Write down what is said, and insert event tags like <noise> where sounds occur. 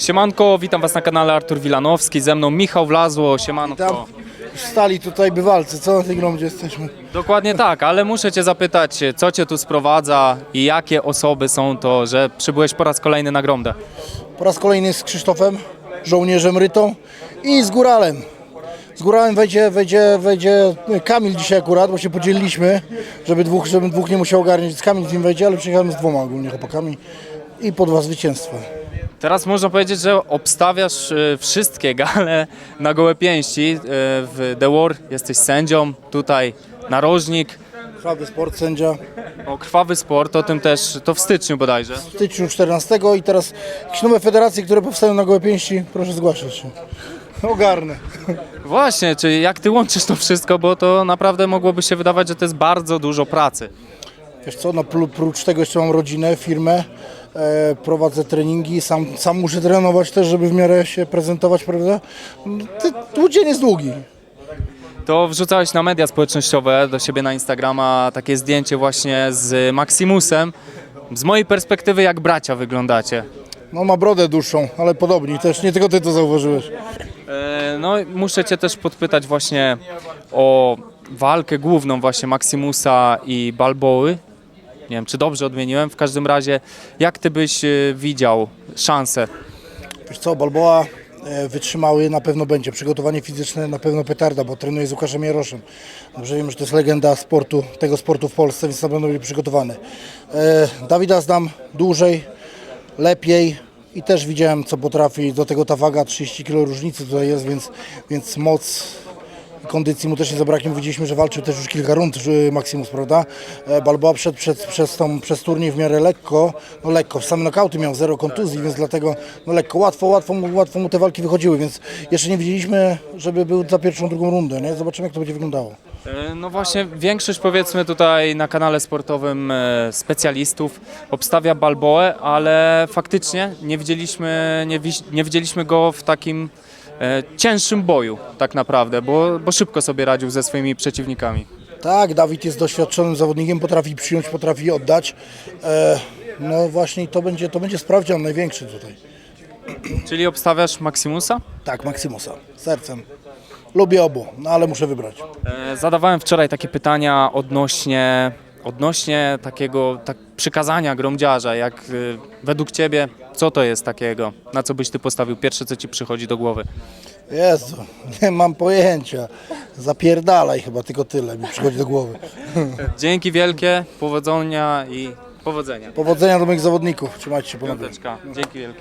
Siemanko, witam Was na kanale Artur Wilanowski, ze mną Michał Wlazło, siemanko. Tam już stali tutaj bywalcy, co na tej gromdzie jesteśmy? Dokładnie tak, ale muszę Cię zapytać, co Cię tu sprowadza i jakie osoby są to, że przybyłeś po raz kolejny na Gromdę? Po raz kolejny z Krzysztofem, żołnierzem Rytą i z Góralem. Z Góralem wejdzie, wejdzie, wejdzie Kamil dzisiaj akurat, bo się podzieliliśmy, żeby dwóch, żeby dwóch nie musiał ogarniać, z Kamil z nim wejdzie, ale przyjechałem z dwoma ogólnie chłopakami i po dwa zwycięstwa. Teraz można powiedzieć, że obstawiasz y, wszystkie <laughs> gale na gołe pięści. Y, W The War jesteś sędzią, tutaj narożnik, Krwawy sport, sędzia. o krwawy sport, o tym też, to w styczniu bodajże. W styczniu 14 i teraz jakieś nowe federacje, które powstają na gołe pięści, proszę zgłaszać się. Ogarnę. Właśnie, czyli jak Ty łączysz to wszystko, bo to naprawdę mogłoby się wydawać, że to jest bardzo dużo pracy. Wiesz co, no, pró- prócz tego jeszcze mam rodzinę, firmę, e, prowadzę treningi, sam, sam muszę trenować też, żeby w miarę się prezentować, prawda? Ty, dzień jest długi. To wrzucałeś na media społecznościowe do siebie na Instagrama takie zdjęcie właśnie z Maximusem. Z mojej perspektywy jak bracia wyglądacie. No ma brodę dłuższą, ale podobni też, nie tylko ty to zauważyłeś. E, No i muszę cię też podpytać właśnie o walkę główną właśnie Maximusa i Balboły. Nie wiem, czy dobrze odmieniłem. W każdym razie, jak ty byś e, widział szansę? Wiesz co, Balboa e, wytrzymały, na pewno będzie. Przygotowanie fizyczne na pewno petarda, bo trenuje z Łukaszem Jaroszem. Dobrze wiem, że to jest legenda sportu, tego sportu w Polsce, więc na pewno będzie przygotowany. E, Dawida znam dłużej, lepiej i też widziałem, co potrafi. Do tego ta waga 30 kg różnicy tutaj jest, więc, więc moc kondycji mu też nie zabraknie. Widzieliśmy, że walczył też już kilka rund że Maximus, prawda? E, Balboa przed, przed, przez, tą, przez turniej w miarę lekko, no lekko, same nokauty miał, zero kontuzji, więc dlatego no lekko, łatwo, łatwo, łatwo mu te walki wychodziły, więc jeszcze nie widzieliśmy, żeby był za pierwszą, drugą rundę, nie? Zobaczymy, jak to będzie wyglądało. E, No właśnie, większość powiedzmy tutaj na kanale sportowym e, specjalistów obstawia Balboę, ale faktycznie nie widzieliśmy, nie, nie widzieliśmy go w takim cięższym boju tak naprawdę, bo, bo szybko sobie radził ze swoimi przeciwnikami. Tak, Dawid jest doświadczonym zawodnikiem, potrafi przyjąć, potrafi oddać. E, no właśnie to będzie, to będzie sprawdzian największy tutaj. Czyli obstawiasz Maximusa? Tak, Maximusa, sercem. Lubię obu, no ale muszę wybrać. E, Zadawałem wczoraj takie pytania odnośnie, odnośnie takiego tak, przykazania gromdziarza, jak e, według Ciebie, co to jest takiego, na co byś Ty postawił pierwsze, co Ci przychodzi do głowy? Jezu, <laughs> nie mam pojęcia. Zapierdalaj chyba, tylko tyle mi przychodzi do głowy. <laughs> Dzięki wielkie, powodzenia i powodzenia. Powodzenia do moich zawodników, trzymajcie się. Piąteczka. Dzięki wielkie.